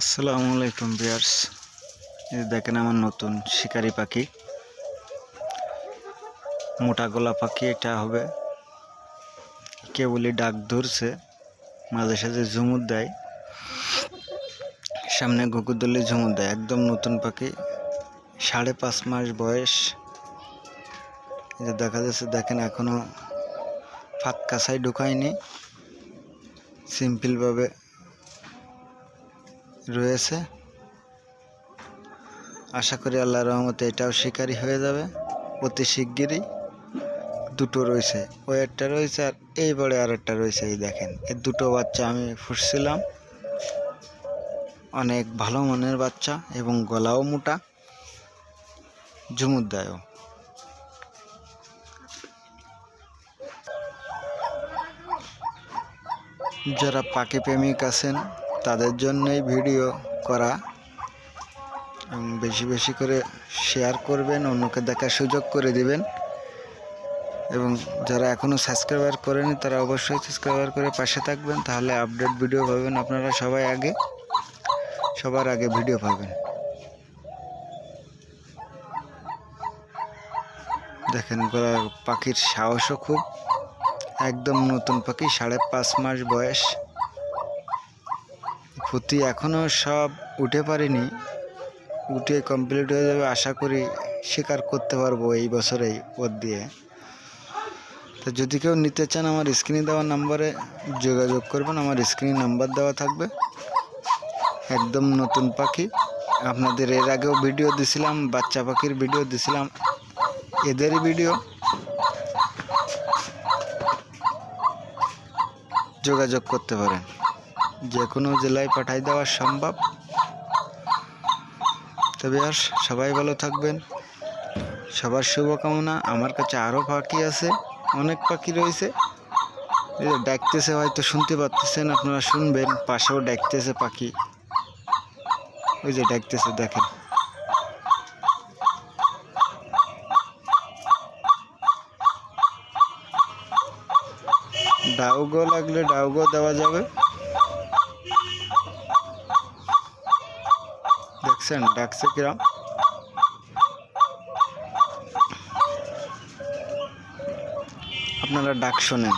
আসসালামু আলাইকুম বিয়ার্স এই দেখেন আমার নতুন শিকারি পাখি। মোটা গলা পাখি এটা হবে। কেবলই ডাক ধরছে, মাঝে সাঝে ঝুমুর দেয়। সামনে ঘুঘু দলে ঝুমুর দেয়, একদম নতুন পাখি। সাড়ে পাঁচ মাস বয়স। যে দেখা যাচ্ছে, দেখেন এখনও ফাঁক কাছাই ঢুকায়নি। সিম্পলভাবে রয়েছে। আশা করি আল্লাহ রহমতে এটাও শিকারি হয়ে যাবে। অতি শিগগিরই দুটো রয়েছে। ওই একটা রয়েছে আর এই বড়ে আর একটা রয়েছে, এই দেখেন। এই দুটো বাচ্চা আমি ফুটছিলাম। অনেক ভালো মনের বাচ্চা এবং গলাও মোটা। ঝুমুরদায়ও যারা পাখি প্রেমিক আছেন তাদের জন্যই ভিডিও করা। বেশি বেশি করে শেয়ার করবেন, অন্যকে দেখার সুযোগ করে দিবেন। এবং যারা এখনও সাবস্ক্রাইবার করেনি, তারা অবশ্যই সাবস্ক্রাইবার করে পাশে থাকবেন। তাহলে আপডেট ভিডিও পাবেন আপনারা সবাই আগে। সবার আগে ভিডিও পাবেন। দেখেন পাখির সাহসও খুব। একদম নতুন পাখি, সাড়ে পাঁচ মাস বয়স। ফুতি এখনও সব উঠে পারিনি। উঠে কমপ্লিট হয়ে যাবে আশা করি শিকার করতে পারব এই বছরেই ওর দিয়ে। তো যদি কেউ নিতে চান আমার স্ক্রিনে দেওয়া নাম্বারে যোগাযোগ করবেন। আমার স্ক্রিনে নাম্বার দেওয়া থাকবে। একদম নতুন পাখি। আপনাদের এর আগেও ভিডিও দিছিলাম, বাচ্চা পাখির ভিডিও দিছিলাম। এদেরই ভিডিও যোগাযোগ করতে পারেন। যে কোনো জেলায় পাঠাই দেওয়া সম্ভব। তবে আর সবাই ভালো থাকবেন। সবার শুভকামনা। আমার কাছে আরও পাখি আছে, অনেক পাখি রয়েছে। ডাকতেছে, হয়তো শুনতে পাচ্ছেন, আপনারা শুনবেন, পাশেও ডাকতেছে পাখি। ওই যে ডাকতেছে, দেখেন। ডাউগো লাগলে ডাউগো দেওয়া যাবে। দেখছেন ডাকছে কিরম আপনারা ডাক শোনেন